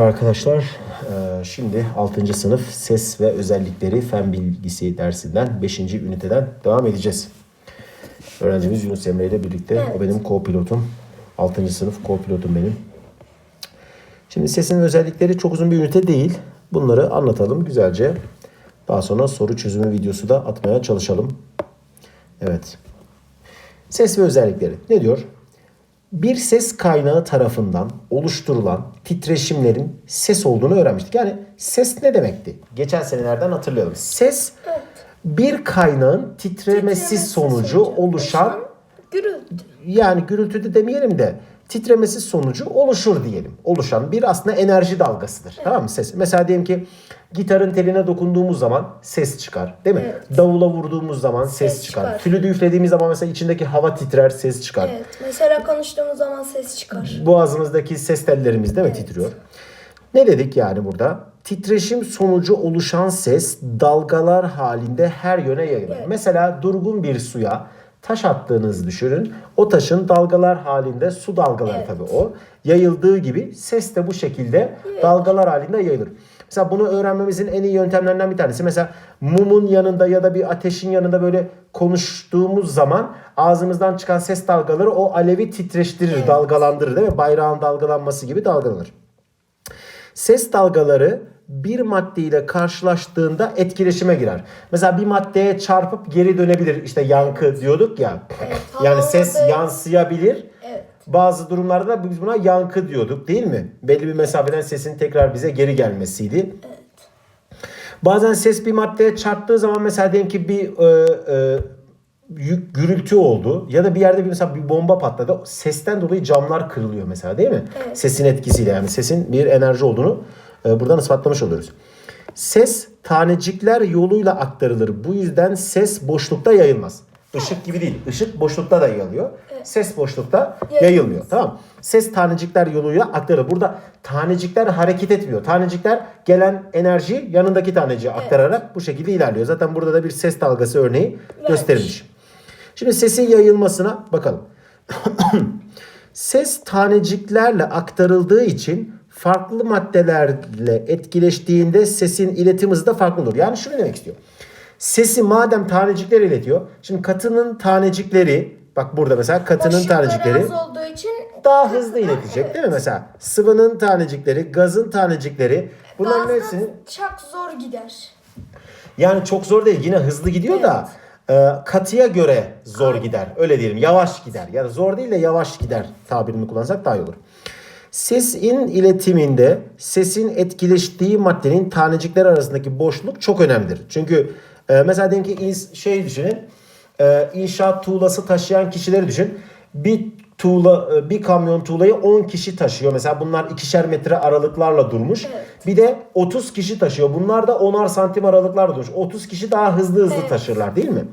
Arkadaşlar eee, şimdi 6. sınıf ses ve özellikleri fen bilgisi dersinden 5. üniteden devam edeceğiz. Öğrencimiz Yunus Emre ile birlikte o benim co-pilotum. 6. sınıf co-pilotum benim. Şimdi sesin özellikleri çok uzun bir ünite değil. Bunları anlatalım güzelce. Daha sonra soru çözümü videosu da atmaya çalışalım. Evet. Ses ve özellikleri. Ne diyor? Bir ses kaynağı tarafından oluşturulan titreşimlerin ses olduğunu öğrenmiştik. Yani ses ne demekti? Geçen senelerden hatırlayalım. Ses bir kaynağın titremesi Titremesi sonucu sonucu oluşan Gürültü. Yani gürültü de demeyelim de titremesi sonucu oluşur diyelim. Oluşan bir aslında enerji dalgasıdır. Tamam mı? Ses. Mesela diyelim ki gitarın teline dokunduğumuz zaman ses çıkar. Değil mi? Evet. Davula vurduğumuz zaman ses, Ses çıkar. çıkar. Flütü üflediğimiz zaman mesela içindeki hava titrer, ses çıkar. Evet. Mesela konuştuğumuz zaman ses çıkar. Boğazımızdaki ses tellerimiz değil mi titriyor? Ne dedik yani burada? Titreşim sonucu oluşan ses dalgalar halinde her yöne yayılır. Evet. Mesela durgun bir suya taş attığınızı düşünün. O taşın dalgalar halinde su dalgaları Evet. tabii o. Yayıldığı gibi ses de bu şekilde dalgalar halinde yayılır. Mesela bunu öğrenmemizin en iyi yöntemlerinden bir tanesi. Mesela mumun yanında ya da bir ateşin yanında böyle konuştuğumuz zaman ağzımızdan çıkan ses dalgaları o alevi titreştirir, dalgalandırır değil mi? Bayrağın dalgalanması gibi dalgalanır. Ses dalgaları bir maddeyle karşılaştığında etkileşime girer. Mesela bir maddeye çarpıp geri dönebilir. İşte yankı diyorduk ya. Evet, yani ses havada- yansıyabilir. Evet. Bazı durumlarda da biz buna yankı diyorduk değil mi? Belli bir mesafeden sesin tekrar bize geri gelmesiydi. Bazen ses bir maddeye çarptığı zaman mesela diyelim ki bir e, e, yük- gürültü oldu ya da bir yerde bir mesela bir bomba patladı. Sesten dolayı camlar kırılıyor mesela değil mi? Evet. Sesin etkisiyle yani sesin bir enerji olduğunu buradan ispatlamış oluyoruz. Ses tanecikler yoluyla aktarılır. Bu yüzden ses boşlukta yayılmaz. Işık gibi değil. Işık boşlukta da yayılıyor. Ses boşlukta yayılmıyor. Tamam. Ses tanecikler yoluyla aktarılır. Burada tanecikler hareket etmiyor. Tanecikler gelen enerjiyi yanındaki taneciğe aktararak bu şekilde ilerliyor. Zaten burada da bir ses dalgası örneği gösterilmiş. Şimdi sesin yayılmasına bakalım. Ses taneciklerle aktarıldığı için farklı maddelerle etkileştiğinde sesin iletim hızı da farklı olur. Yani şunu demek istiyor. Sesi madem tanecikler iletiyor. Şimdi katının tanecikleri bak burada mesela katının Boşlukları tanecikleri olduğu için daha hızlı iletecek değil mi mesela? Sıvının tanecikleri, gazın tanecikleri bunların gazda hepsini çok zor gider. yani çok zor değil. Yine hızlı gidiyor da e, katıya göre zor gider. Öyle diyelim. Yavaş gider. Ya da zor değil de yavaş gider tabirini kullansak daha iyi olur. Sesin iletiminde sesin etkileştiği maddenin tanecikler arasındaki boşluk çok önemlidir. Çünkü e, mesela diyelim ki şey düşünün. E, inşaat tuğlası taşıyan kişileri düşün. Bir tuğla e, bir kamyon tuğlayı 10 kişi taşıyor. Mesela bunlar ikişer metre aralıklarla durmuş. Evet. Bir de 30 kişi taşıyor. Bunlar da 10'ar santim aralıklarla durmuş. 30 kişi daha hızlı hızlı Evet. taşırlar değil mi?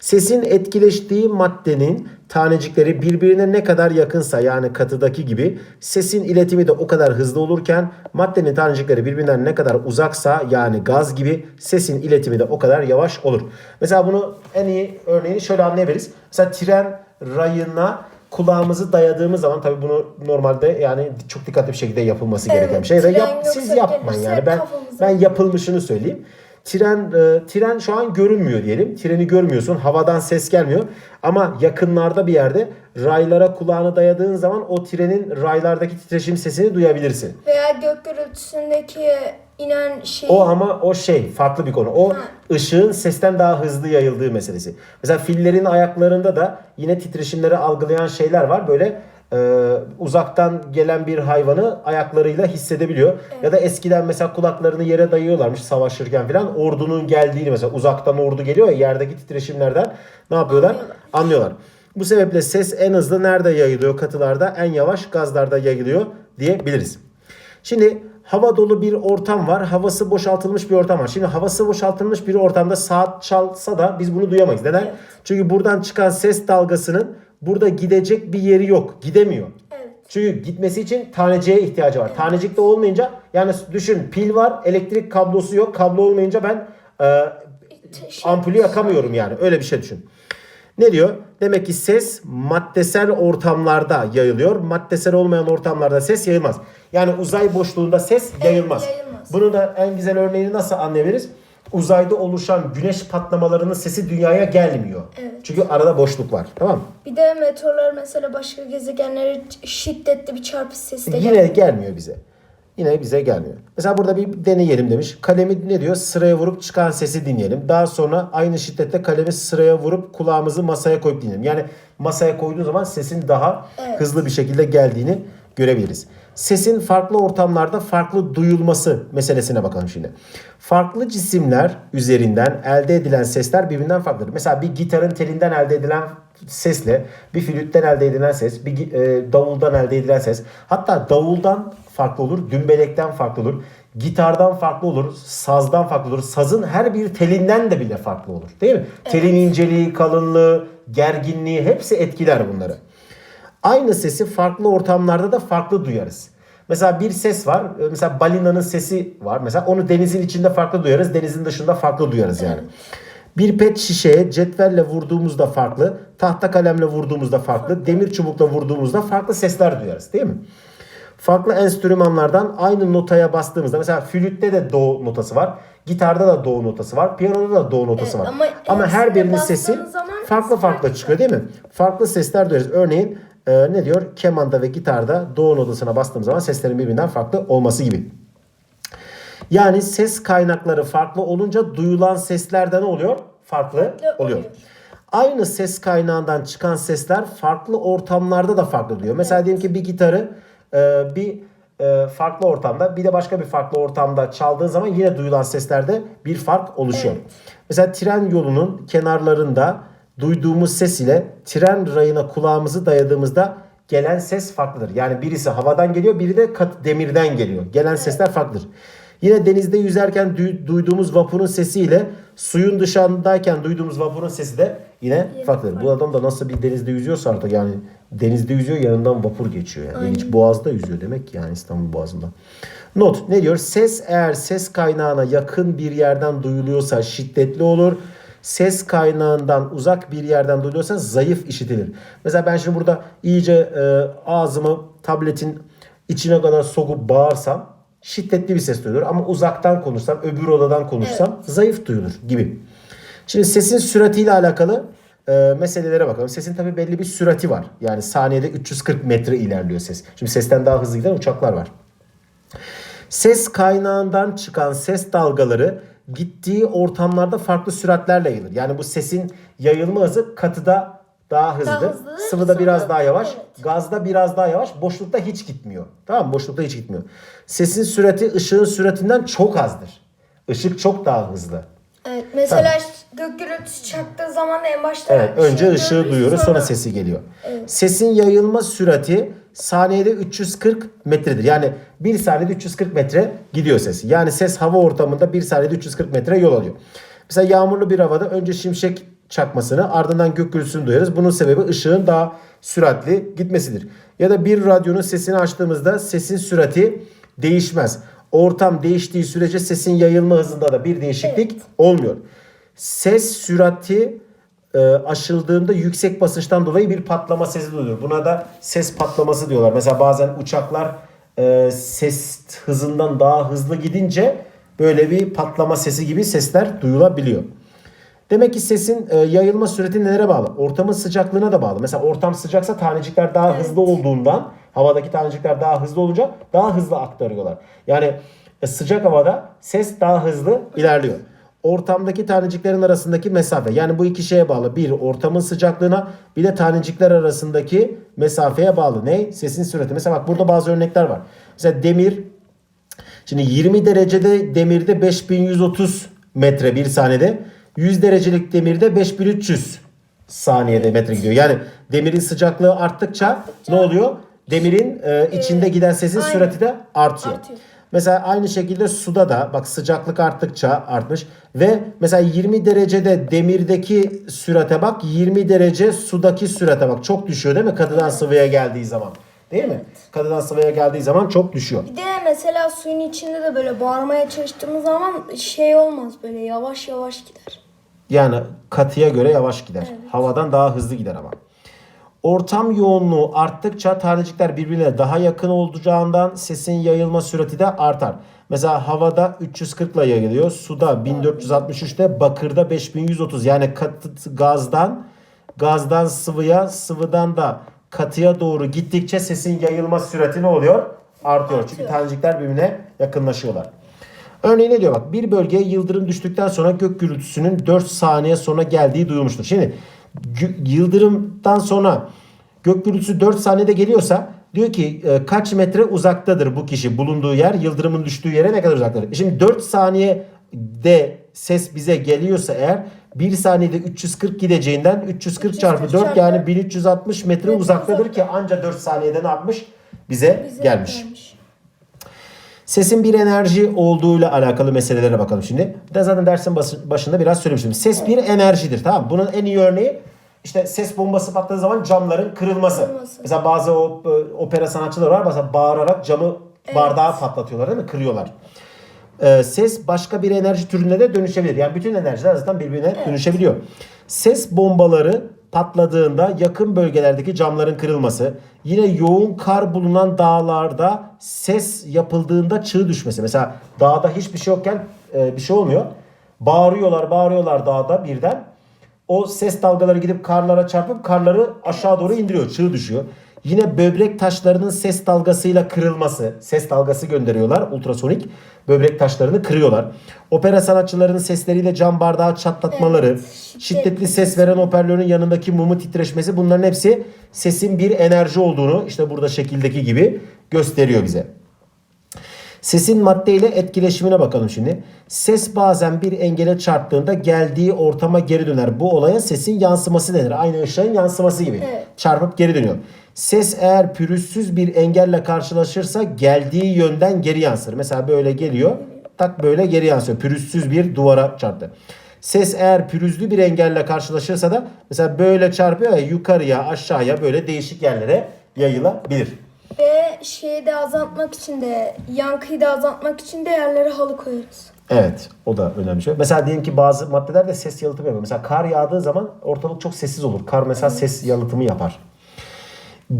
Sesin etkileştiği maddenin tanecikleri birbirine ne kadar yakınsa yani katıdaki gibi sesin iletimi de o kadar hızlı olurken maddenin tanecikleri birbirinden ne kadar uzaksa yani gaz gibi sesin iletimi de o kadar yavaş olur. Mesela bunu en iyi örneğini şöyle anlayabiliriz. Mesela tren rayına kulağımızı dayadığımız zaman tabii bunu normalde yani çok dikkatli bir şekilde yapılması Evet, gereken bir şey. Yap, siz yapmayın yani ben ben yapılmışını söyleyeyim. Tren e, tren şu an görünmüyor diyelim. Treni görmüyorsun. Havadan ses gelmiyor. Ama yakınlarda bir yerde raylara kulağını dayadığın zaman o trenin raylardaki titreşim sesini duyabilirsin. Veya gök gürültüsündeki inen şey. O ama o şey farklı bir konu. O ışığın sesten daha hızlı yayıldığı meselesi. Mesela fillerin ayaklarında da yine titreşimleri algılayan şeyler var. Böyle e, uzaktan gelen bir hayvanı ayaklarıyla hissedebiliyor. Ya da eskiden mesela kulaklarını yere dayıyorlarmış savaşırken falan. Ordunun geldiğini mesela uzaktan ordu geliyor ya yerdeki titreşimlerden ne yapıyorlar? Anlıyorlar. Anlıyorlar. Bu sebeple ses en hızlı nerede yayılıyor katılarda? En yavaş gazlarda yayılıyor diyebiliriz. Şimdi hava dolu bir ortam var. Havası boşaltılmış bir ortam var. Şimdi havası boşaltılmış bir ortamda saat çalsa da biz bunu duyamayız. Neden? Evet. Çünkü buradan çıkan ses dalgasının burada gidecek bir yeri yok. Gidemiyor. Evet. Çünkü gitmesi için taneciğe ihtiyacı var. Tanecik de olmayınca yani düşün pil var, elektrik kablosu yok. Kablo olmayınca ben e, Şey- ampulü yakamıyorum yani. Öyle bir şey düşün. Ne diyor? Demek ki ses maddesel ortamlarda yayılıyor. Maddesel olmayan ortamlarda ses yayılmaz. Yani uzay boşluğunda ses yayılmaz. yayılmaz. Bunu da en güzel örneğini nasıl anlayabiliriz? Uzayda oluşan güneş patlamalarının sesi dünyaya gelmiyor. Evet. Çünkü arada boşluk var. Tamam mı? Bir de meteorlar mesela başka gezegenlere şiddetli bir çarpış sesi de Yine geliyor. gelmiyor bize. Yine bize gelmiyor. Mesela burada bir deneyelim demiş. Kalemi ne diyor? Sıraya vurup çıkan sesi dinleyelim. Daha sonra aynı şiddette kalemi sıraya vurup kulağımızı masaya koyup dinleyelim. Yani masaya koyduğun zaman sesin daha Evet. hızlı bir şekilde geldiğini görebiliriz. Sesin farklı ortamlarda farklı duyulması meselesine bakalım şimdi. Farklı cisimler üzerinden elde edilen sesler birbirinden farklıdır. Mesela bir gitarın telinden elde edilen sesle bir flütten elde edilen ses, bir e, davuldan elde edilen ses, hatta davuldan farklı olur, dümbelekten farklı olur, gitardan farklı olur, sazdan farklı olur, sazın her bir telinden de bile farklı olur. Değil mi? Telin inceliği, kalınlığı, gerginliği hepsi etkiler bunları. Aynı sesi farklı ortamlarda da farklı duyarız. Mesela bir ses var. e, Mesela balinanın sesi var. Mesela onu denizin içinde farklı duyarız. Denizin dışında farklı duyarız yani. Bir pet şişeye cetvelle vurduğumuzda farklı, tahta kalemle vurduğumuzda farklı, demir çubukla vurduğumuzda farklı sesler duyarız değil mi? Farklı enstrümanlardan aynı notaya bastığımızda mesela flütte de do notası var, gitarda da do notası var, piyanoda da do notası Evet, var. ama Ama her birinin sesi farklı farklı. çıkıyor değil mi? Farklı sesler duyarız. Örneğin e, ne diyor? Kemanda ve gitarda do notasına bastığım zaman seslerin birbirinden farklı olması gibi. Yani ses kaynakları farklı olunca duyulan sesler de ne oluyor? Farklı oluyor. oluyor. Aynı ses kaynağından çıkan sesler farklı ortamlarda da farklı duyuyor. Mesela diyelim ki bir gitarı e, bir e, farklı ortamda bir de başka bir farklı ortamda çaldığın zaman yine duyulan seslerde bir fark oluşuyor. Mesela tren yolunun kenarlarında duyduğumuz ses ile tren rayına kulağımızı dayadığımızda gelen ses farklıdır. Yani birisi havadan geliyor, biri de kat demirden geliyor. Gelen sesler farklıdır. Yine denizde yüzerken duy- duyduğumuz vapurun sesiyle suyun dışındayken duyduğumuz vapurun sesi de yine farklıdır. Bu adam da nasıl bir denizde yüzüyorsa artık yani denizde yüzüyor yanından vapur geçiyor. Yani. İlginç. Boğaz'da yüzüyor demek ki yani İstanbul Boğazı'nda. Not ne diyor? Ses eğer ses kaynağına yakın bir yerden duyuluyorsa şiddetli olur. Ses kaynağından uzak bir yerden duyuluyorsa zayıf işitilir. Mesela ben şimdi burada iyice e, ağzımı tabletin içine kadar sokup bağırsam şiddetli bir ses duyulur. Ama uzaktan konuşsam, öbür odadan konuşsam zayıf duyulur gibi. Şimdi sesin süratiyle alakalı e, meselelere bakalım. Sesin tabii belli bir sürati var. Yani saniyede 340 metre ilerliyor ses. Şimdi sesten daha hızlı giden uçaklar var. Ses kaynağından çıkan ses dalgaları gittiği ortamlarda farklı süratlerle yayılır. Yani bu sesin yayılma hızı katıda daha hızlıdır. hızlıdır, Sıvıda biraz sıvıda- daha yavaş. evet. Gazda biraz daha yavaş. Boşlukta hiç gitmiyor. Tamam mı? Boşlukta hiç gitmiyor. Sesin sürati ışığın süratinden çok azdır. Işık çok daha hızlı. Evet, mesela gök gürültüsü çaktığı zaman en başta Evet, önce şey ışığı duyuyoruz sonra sesi geliyor. Evet. Sesin yayılma sürati saniyede 340 metredir. Yani 1 saniyede 340 metre gidiyor ses. Yani ses hava ortamında 1 saniyede 340 metre yol alıyor. Mesela yağmurlu bir havada önce şimşek çakmasını ardından gök gürültüsünü duyarız. Bunun sebebi ışığın daha süratli gitmesidir. Ya da bir radyonun sesini açtığımızda sesin sürati değişmez. Ortam değiştiği sürece sesin yayılma hızında da bir değişiklik Evet. olmuyor. Ses sürati e, aşıldığında yüksek basınçtan dolayı bir patlama sesi duyulur. Buna da ses patlaması diyorlar. Mesela bazen uçaklar e, ses hızından daha hızlı gidince böyle bir patlama sesi gibi sesler duyulabiliyor. Demek ki sesin e, yayılma süreti nelere bağlı? Ortamın sıcaklığına da bağlı. Mesela ortam sıcaksa tanecikler daha hızlı olduğundan havadaki tanecikler daha hızlı olunca daha hızlı aktarıyorlar. Yani e, sıcak havada ses daha hızlı ilerliyor. Ortamdaki taneciklerin arasındaki mesafe yani bu iki şeye bağlı. Bir ortamın sıcaklığına bir de tanecikler arasındaki mesafeye bağlı. Ne? Sesin sürati. Mesela bak burada bazı örnekler var. Mesela demir Şimdi 20 derecede demirde 5130 metre bir saniyede. 100 derecelik demirde 5300 saniyede metre gidiyor. Yani demirin sıcaklığı arttıkça ne oluyor? Demirin e, içinde giden sesin sürati de artıyor. Artıyor. Mesela aynı şekilde suda da bak sıcaklık arttıkça artmış ve mesela 20 derecede demirdeki sürate bak 20 derece sudaki sürate bak çok düşüyor değil mi katıdan sıvıya geldiği zaman değil mi? Katıdan sıvıya geldiği zaman çok düşüyor. Bir de mesela suyun içinde de böyle bağırmaya çalıştığımız zaman şey olmaz böyle yavaş yavaş gider. Yani katıya göre yavaş gider. Havadan daha hızlı gider ama. Ortam yoğunluğu arttıkça tanecikler birbirine daha yakın olacağından sesin yayılma sürati de artar. Mesela havada 340 ile yayılıyor. Suda 1463'te, bakırda 5130. Yani katı gazdan gazdan sıvıya, sıvıdan da katıya doğru gittikçe sesin yayılma sürati ne oluyor? Artıyor. Çünkü tanecikler birbirine yakınlaşıyorlar. Örneğin ne diyor bak bir bölgeye yıldırım düştükten sonra gök gürültüsünün 4 saniye sonra geldiği duyulmuştur. Şimdi yıldırımdan sonra gök gürültüsü 4 saniyede geliyorsa diyor ki e, kaç metre uzaktadır bu kişi bulunduğu yer yıldırımın düştüğü yere ne kadar uzaktadır. E Şimdi 4 saniyede ses bize geliyorsa eğer 1 saniyede 340 gideceğinden 340 çarpı 340 4 yani çarpı 1360 metre uzaktadır ki anca 4 saniyede ne yapmış? Bize, Bize gelmiş. Sesin bir enerji olduğuyla alakalı meselelere bakalım şimdi. De zaten dersin başında biraz söylemiştim. Ses bir enerjidir tamam mı? Bunun en iyi örneği işte ses bombası patladığı zaman camların kırılması. Kırılması. Mesela bazı o, e, opera sanatçıları var mesela bağırarak camı bardağı patlatıyorlar değil mi? Kırıyorlar. Ee, ses başka bir enerji türüne de dönüşebilir. Yani bütün enerjiler zaten birbirine dönüşebiliyor. Ses bombaları patladığında yakın bölgelerdeki camların kırılması, yine yoğun kar bulunan dağlarda ses yapıldığında çığ düşmesi. Mesela dağda hiçbir şey yokken e, bir şey olmuyor. Bağırıyorlar, bağırıyorlar dağda birden. O ses dalgaları gidip karlara çarpıp karları aşağı doğru indiriyor. Çığ düşüyor. Yine böbrek taşlarının ses dalgasıyla kırılması. Ses dalgası gönderiyorlar ultrasonik. Böbrek taşlarını kırıyorlar. Opera sanatçılarının sesleriyle cam bardağı çatlatmaları. Evet, şiddetli, şiddetli ses veren hoparlörün yanındaki mumu titreşmesi bunların hepsi sesin bir enerji olduğunu işte burada şekildeki gibi gösteriyor bize. Sesin maddeyle etkileşimine bakalım şimdi. Ses bazen bir engele çarptığında geldiği ortama geri döner. Bu olaya sesin yansıması denir. Aynı ışığın yansıması gibi. Evet. Çarpıp geri dönüyor. Ses eğer pürüzsüz bir engelle karşılaşırsa geldiği yönden geri yansır. Mesela böyle geliyor. Tak böyle geri yansıyor. Pürüzsüz bir duvara çarptı. Ses eğer pürüzlü bir engelle karşılaşırsa da mesela böyle çarpıyor ya yukarıya aşağıya böyle değişik yerlere yayılabilir. Ve şeyi de azaltmak için de yankıyı da azaltmak için de yerlere halı koyarız. Evet o da önemli bir şey. Mesela diyelim ki bazı maddeler de ses yalıtımı yapıyor. Mesela kar yağdığı zaman ortalık çok sessiz olur. Kar mesela ses yalıtımı yapar.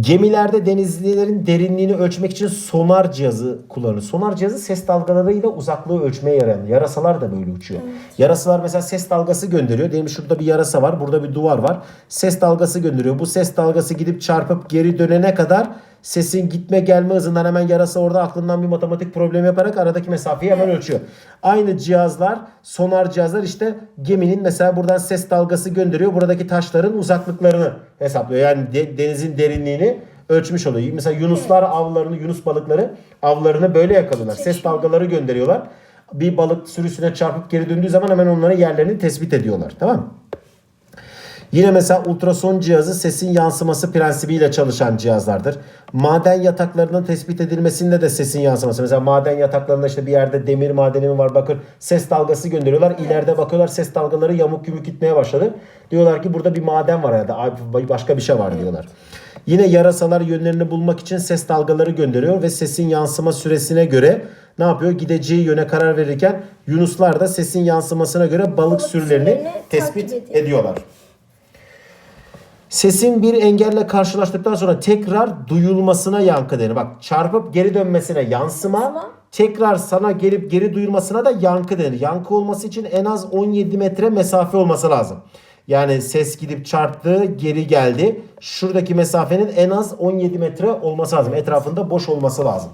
Gemilerde denizlilerin derinliğini ölçmek için sonar cihazı kullanılır. Sonar cihazı ses dalgalarıyla uzaklığı ölçmeye yarayan. Yarasalar da böyle uçuyor. Yarasalar mesela ses dalgası gönderiyor. Diyelim şurada bir yarasa var, burada bir duvar var. Ses dalgası gönderiyor. Bu ses dalgası gidip çarpıp geri dönene kadar sesin gitme gelme hızından hemen yarasa orada aklından bir matematik problemi yaparak aradaki mesafeyi hemen ölçüyor. Aynı cihazlar, sonar cihazlar işte geminin mesela buradan ses dalgası gönderiyor. Buradaki taşların uzaklıklarını hesaplıyor. Yani de- denizin derinliğini ölçmüş oluyor. Mesela yunuslar avlarını, yunus balıkları avlarını böyle yakalıyorlar. Ses dalgaları gönderiyorlar. Bir balık sürüsüne çarpıp geri döndüğü zaman hemen onların yerlerini tespit ediyorlar. Tamam mı? Yine mesela ultrason cihazı sesin yansıması prensibiyle çalışan cihazlardır. Maden yataklarının tespit edilmesinde de sesin yansıması. Mesela maden yataklarında işte bir yerde demir madeni mi var bakır ses dalgası gönderiyorlar. İleride bakıyorlar ses dalgaları yamuk yumuk gitmeye başladı. Diyorlar ki burada bir maden var herhalde başka bir şey var diyorlar. Yine yarasalar yönlerini bulmak için ses dalgaları gönderiyor ve sesin yansıma süresine göre ne yapıyor? Gideceği yöne karar verirken yunuslar da sesin yansımasına göre balık Balık sürülerini tespit ediyorlar. Sesin bir engelle karşılaştıktan sonra tekrar duyulmasına yankı denir. Bak çarpıp geri dönmesine yansıma, tekrar sana gelip geri duyulmasına da yankı denir. Yankı olması için en az 17 metre mesafe olması lazım. Yani ses gidip çarptı, geri geldi. Şuradaki mesafenin en az 17 metre olması lazım. Etrafında boş olması lazım.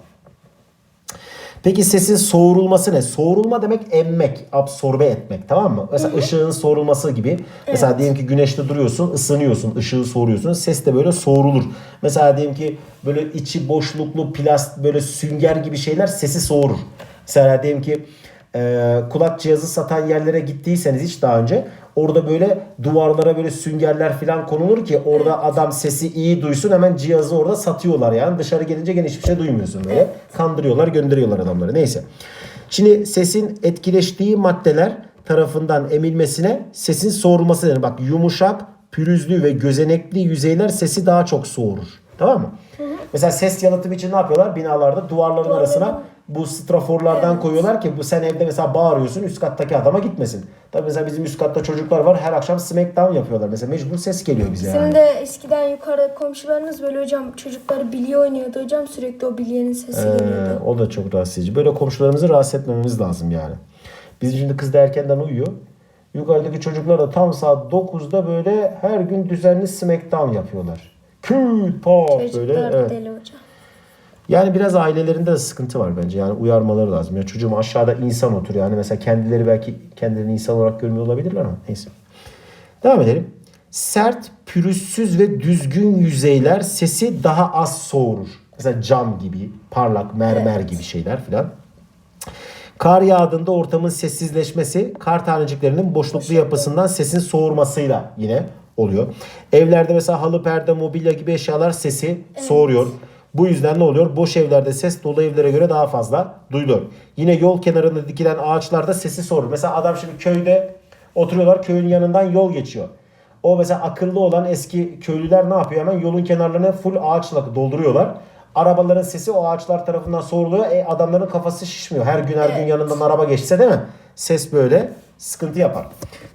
Peki sesin soğurulması ne? Soğurulma demek emmek, absorbe etmek tamam mı? Mesela ışığın soğurulması gibi. Mesela diyelim ki güneşte duruyorsun, ısınıyorsun, ışığı soğuruyorsun. Ses de böyle soğurulur. Mesela diyelim ki böyle içi boşluklu plast böyle sünger gibi şeyler sesi soğurur. Mesela diyelim ki e, kulak cihazı satan yerlere gittiyseniz hiç daha önce orada böyle duvarlara böyle süngerler falan konulur ki orada adam sesi iyi duysun hemen cihazı orada satıyorlar yani dışarı gelince gene hiçbir şey duymuyorsun böyle kandırıyorlar gönderiyorlar adamları neyse. Şimdi sesin etkileştiği maddeler tarafından emilmesine sesin soğurulması denir. Bak yumuşak, pürüzlü ve gözenekli yüzeyler sesi daha çok soğurur. Tamam mı? Mesela ses yalıtımı için ne yapıyorlar? Binalarda duvarların Duvarların- arasına bu straforlardan Evet. koyuyorlar ki bu sen evde mesela bağırıyorsun üst kattaki adama gitmesin. Tabii mesela bizim üst katta çocuklar var her akşam smackdown yapıyorlar. Mesela mecbur ses geliyor bize Bizim yani. de eskiden yukarıda komşularınız böyle hocam çocukları bilye oynuyordu hocam sürekli o bilyenin sesi Ee, geliyordu. o da çok rahatsız edici. Böyle komşularımızı rahatsız etmememiz lazım yani. Bizim şimdi kız da erkenden uyuyor. Yukarıdaki çocuklar da tam saat 9'da böyle her gün düzenli smackdown yapıyorlar. Küt pop böyle. Çocuklar Evet. deli. Yani biraz ailelerinde de sıkıntı var bence. Yani uyarmaları lazım. Ya çocuğum aşağıda insan oturuyor. Yani mesela kendileri belki kendilerini insan olarak görmüyor olabilirler ama neyse. Devam edelim. Sert, pürüzsüz ve düzgün yüzeyler sesi daha az soğurur. Mesela cam gibi, parlak, mermer Evet. gibi şeyler filan. Kar yağdığında ortamın sessizleşmesi kar taneciklerinin boşluklu yapısından sesin soğurmasıyla yine oluyor. Evlerde mesela halı, perde, mobilya gibi eşyalar sesi soğuruyor. Bu yüzden ne oluyor? Boş evlerde ses dolu evlere göre daha fazla duyuluyor. Yine yol kenarında dikilen ağaçlarda sesi soğurur. Mesela adam şimdi köyde oturuyorlar köyün yanından yol geçiyor. O mesela akıllı olan eski köylüler ne yapıyor? Hemen yolun kenarlarını full ağaçla dolduruyorlar. Arabaların sesi o ağaçlar tarafından soğuruluyor. E adamların kafası şişmiyor. Her gün her gün yanından araba geçse değil mi? Ses böyle sıkıntı yapar.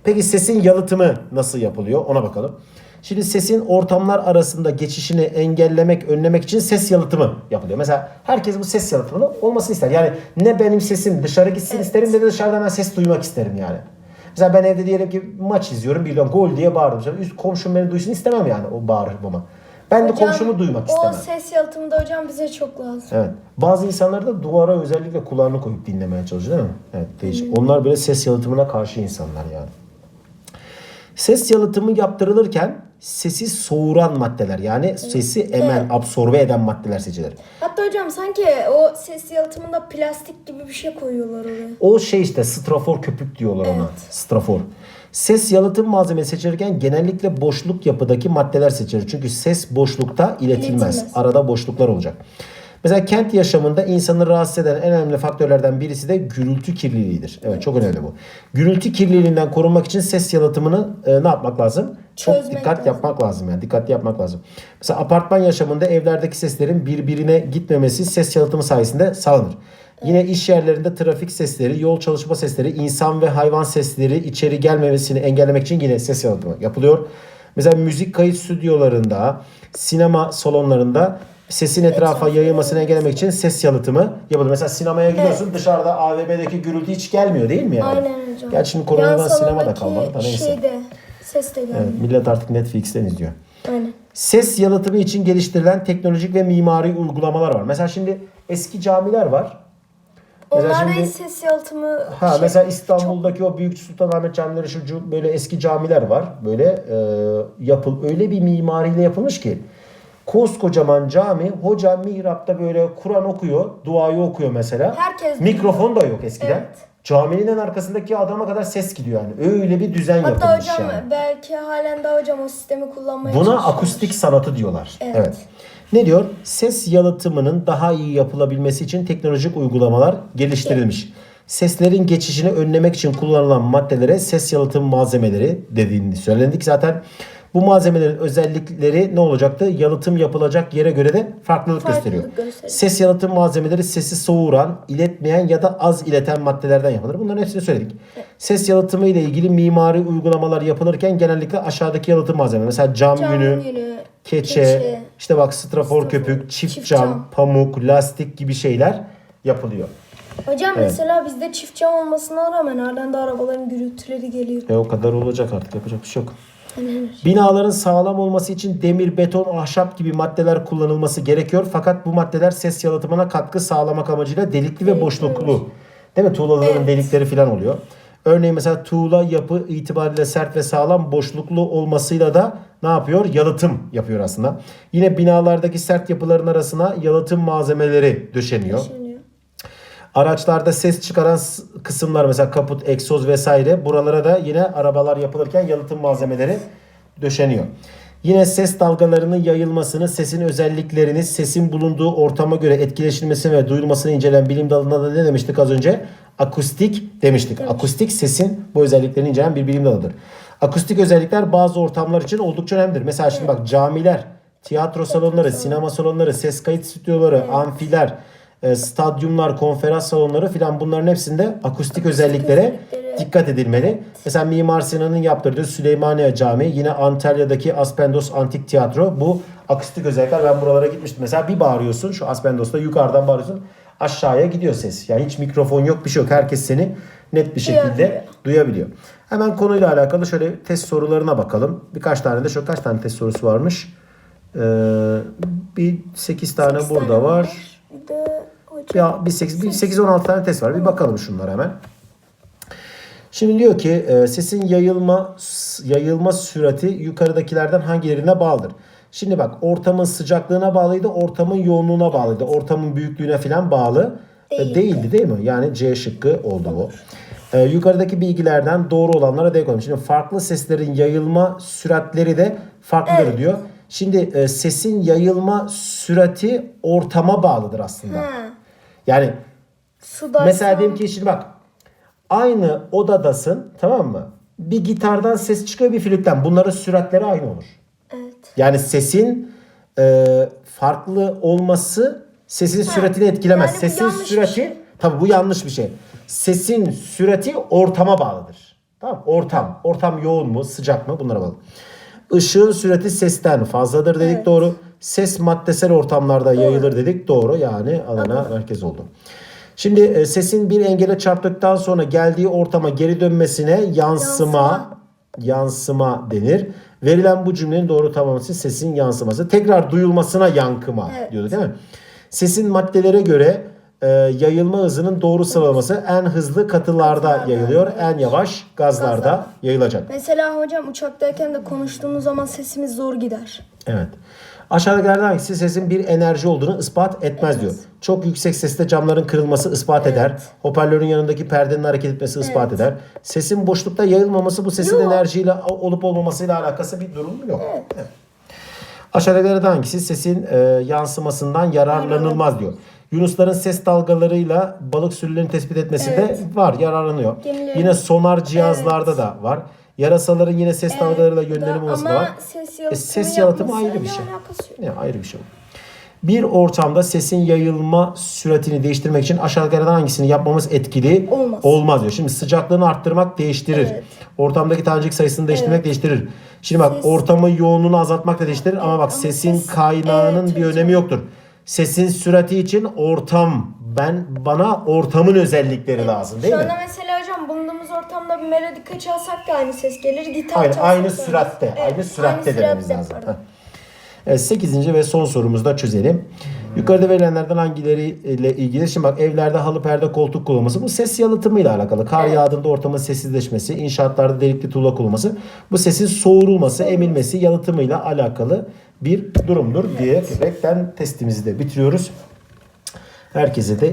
Peki sesin yalıtımı nasıl yapılıyor? Ona bakalım. Şimdi sesin ortamlar arasında geçişini engellemek, önlemek için ses yalıtımı yapılıyor. Mesela herkes bu ses yalıtımını olmasını ister. Yani ne benim sesim dışarı gitsin Evet. isterim ne de dışarıdan ben ses duymak isterim yani. Mesela ben evde diyelim ki maç izliyorum birden gol diye bağırdım. Üst komşum beni duysun istemem yani o bağırmamı. Ben de Hocam, komşumu duymak O istemem. ses yalıtımı da hocam bize çok lazım. Evet. Bazı insanlar da duvara özellikle kulağını koyup dinlemeye çalışıyor değil mi? Evet değişik. Onlar böyle ses yalıtımına karşı insanlar yani. Ses yalıtımı yaptırılırken sesi soğuran maddeler yani sesi emen, Evet. absorbe eden maddeler seçilir. Hatta hocam sanki o ses yalıtımında plastik gibi bir şey koyuyorlar oraya. O şey işte strafor köpük diyorlar ona. Evet. Strafor. Ses yalıtım malzemesi seçilirken genellikle boşluk yapıdaki maddeler seçilir. Çünkü ses boşlukta iletilmez. İletilmez. Arada boşluklar olacak. Mesela kent yaşamında insanı rahatsız eden en önemli faktörlerden birisi de gürültü kirliliğidir. Evet, çok önemli bu. Gürültü kirliliğinden korunmak için ses yalıtımını e, ne yapmak lazım? Çok Çözmek dikkat lazım. yapmak lazım yani. Dikkatli yapmak lazım. Mesela apartman yaşamında evlerdeki seslerin birbirine gitmemesi ses yalıtımı sayesinde sağlanır. Yine iş yerlerinde trafik sesleri, yol çalışma sesleri, insan ve hayvan sesleri içeri gelmemesini engellemek için yine ses yalıtımı yapılıyor. Mesela müzik kayıt stüdyolarında, sinema salonlarında sesin etrafa yayılmasını engellemek için ses yalıtımı yapılır. Mesela sinemaya gidiyorsun dışarıda AVM'deki gürültü hiç gelmiyor değil mi yani? Aynen hocam. Gerçi şimdi koronadan sinema da kalmadı da neyse. Şeyde ses de gelmiyor. Evet, millet artık Netflix'ten izliyor. Aynen. Ses yalıtımı için geliştirilen teknolojik ve mimari uygulamalar var. Mesela şimdi eski camiler var. Mesela şimdi- ses yalıtımı Ha şey- mesela İstanbul'daki o Büyük Sultanahmet camileri şu böyle eski camiler var. Böyle e, yapıl öyle bir mimariyle yapılmış ki koskocaman cami hoca mihrapta böyle Kur'an okuyor, duayı okuyor mesela. Herkes Mikrofon da yok eskiden. Evet. Caminin en arkasındaki adama kadar ses gidiyor yani. Öyle bir düzen Hatta yapılmış hocam yani. belki halen daha hocam o sistemi kullanmaya Buna çalışıyorlar. akustik sanatı diyorlar. Evet. Evet. Ne diyor? Ses yalıtımının daha iyi yapılabilmesi için teknolojik uygulamalar geliştirilmiş. Seslerin geçişini önlemek için kullanılan maddelere ses yalıtım malzemeleri dediğini söyledik zaten. Bu malzemelerin özellikleri ne olacaktı? Yalıtım yapılacak yere göre de farklılık, gösteriyor. gösteriyor. Ses yalıtım malzemeleri sesi soğuran, iletmeyen ya da az ileten maddelerden yapılır. Bunların hepsini söyledik. Ses yalıtımı ile ilgili mimari uygulamalar yapılırken genellikle aşağıdaki yalıtım malzemeleri. Mesela cam, Cam yünü, yünü, keçe, keçe, işte bak strafor strafor, köpük, çift, çift cam, cam. pamuk, lastik gibi şeyler yapılıyor. Hocam Evet. mesela bizde çift cam olmasına rağmen halen de arabaların gürültüleri geliyor. E o kadar olacak artık yapacak bir şey yok. Binaların sağlam olması için demir, beton, ahşap gibi maddeler kullanılması gerekiyor. Fakat bu maddeler ses yalıtımına katkı sağlamak amacıyla delikli ve boşluklu. Değil mi? Tuğlaların Evet. delikleri falan oluyor. Örneğin mesela tuğla yapı itibariyle sert ve sağlam boşluklu olmasıyla da ne yapıyor? Yalıtım yapıyor aslında. Yine binalardaki sert yapıların arasına yalıtım malzemeleri döşeniyor. düşünüyor. Araçlarda ses çıkaran kısımlar mesela kaput, egzoz vesaire buralara da yine arabalar yapılırken yalıtım malzemeleri döşeniyor. Yine ses dalgalarının yayılmasını, sesin özelliklerini, sesin bulunduğu ortama göre etkileşilmesini ve duyulmasını inceleyen bilim dalında da ne demiştik az önce? Akustik demiştik. Akustik sesin bu özelliklerini inceleyen bir bilim dalıdır. Akustik özellikler bazı ortamlar için oldukça önemlidir. Mesela şimdi bak camiler tiyatro salonları, sinema salonları, ses kayıt stüdyoları, amfiler, stadyumlar, konferans salonları filan bunların hepsinde akustik özelliklere özellikleri. dikkat edilmeli. Mesela Mimar Sinan'ın yaptırdığı Süleymaniye Camii, yine Antalya'daki Aspendos Antik Tiyatro bu akustik özellikler. Ben buralara gitmiştim. Mesela bir bağırıyorsun şu Aspendos'ta yukarıdan bağırıyorsun aşağıya gidiyor ses. Yani hiç mikrofon yok bir şey yok. Herkes seni net bir şekilde Duyabiliyor. duyabiliyor. Hemen konuyla alakalı şöyle test sorularına bakalım. Birkaç tane de şu kaç tane test sorusu varmış? Ee, bir 8 tane Sekiz burada tane var. Bir bir 8 bir 8 16 tane test var. Bir bakalım şunlara hemen. Şimdi diyor ki e, sesin yayılma yayılma sürati yukarıdakilerden hangilerine bağlıdır? Şimdi bak ortamın sıcaklığına bağlıydı, ortamın yoğunluğuna bağlıydı, ortamın büyüklüğüne falan bağlı e, Değildi. değildi değil mi? Yani C şıkkı oldu bu. E, yukarıdaki bilgilerden doğru olanlara D koyalım. Şimdi farklı seslerin yayılma süratleri de farklıdır Evet. diyor. Şimdi e, sesin yayılma sürati ortama bağlıdır aslında. Ha. Yani Suda Mesela diyelim ki şimdi bak aynı odadasın tamam mı? Bir gitardan ses çıkıyor bir flütten. Bunların süratleri aynı olur. Evet. Yani sesin e, farklı olması sesin süratini etkilemez. yani bu sesin yanlış bir sürati şey. tabii bu yanlış bir şey. Sesin sürati ortama bağlıdır. Tamam? Ortam. Ortam yoğun mu, sıcak mı? Bunlara bağlı. Işığın sürati sesten fazladır dedik Evet. doğru. Ses maddesel ortamlarda yayılır dedik doğru. Yani alana merkez oldu. Şimdi e, sesin bir engele çarptıktan sonra geldiği ortama geri dönmesine yansıma Yansıma. yansıma denir. Verilen bu cümlenin doğru tamamlaması sesin yansıması. Tekrar duyulmasına yankıma Evet. diyordu değil mi? Sesin maddelere göre e, yayılma hızının doğru sıralaması en hızlı katılarda Katılarda, yayılıyor. En yavaş gazlarda Gazlarda. yayılacak. Mesela hocam uçaktayken de konuştuğumuz zaman sesimiz zor gider. Evet. Aşağıdakilerden hangisi sesin bir enerji olduğunu ispat etmez diyor. Çok yüksek sesle camların kırılması ispat eder. Hoparlörün yanındaki perdenin hareket etmesi ispat eder. Sesin boşlukta yayılmaması bu sesin Yok. enerjiyle olup olmamasıyla alakası bir durum yok. Evet. Aşağıdakilerden hangisi sesin e, yansımasından yararlanılmaz diyor. Yunusların ses dalgalarıyla balık sürülerini tespit etmesi de var, yararlanıyor. Gemilerin- Yine sonar cihazlarda da var. Yarasaların yine ses dalgalarıyla Bu da- var. ses E, yalıtımı, ses yalıtımı ayrı bir şey. Ne ayrı bir şey bu. Bir ortamda sesin yayılma süratini değiştirmek için aşağıdakilerden hangisini yapmamız etkili Olmaz. diyor. Şimdi sıcaklığını arttırmak değiştirir. Evet. Ortamdaki tanecik sayısını değiştirmek Evet. değiştirir. Şimdi bak Ses- ortamın yoğunluğunu azaltmak da değiştirir ama bak ama sesin ses- kaynağının Evet bir hocam. önemi yoktur. Sesin sürati için ortam ben bana ortamın özellikleri lazım değil Şu mi? anda mesela hocam bulunduğumuz ortamda bir melodika çalsak da aynı ses gelir. Gitar Aynı, çalsak aynı da süratte. Evet, aynı süratte dememiz süratte, lazım. pardon. Evet, 8. ve son sorumuzu da çözelim. Yukarıda verilenlerden hangileriyle ilgili? Şimdi bak evlerde halı perde koltuk kullanılması bu ses yalıtımıyla alakalı. Kar yağdığında ortamın sessizleşmesi, inşaatlarda delikli tuğla kullanılması bu sesin soğurulması, emilmesi, yalıtımıyla alakalı bir durumdur diyerekten testimizi de bitiriyoruz. Herkese de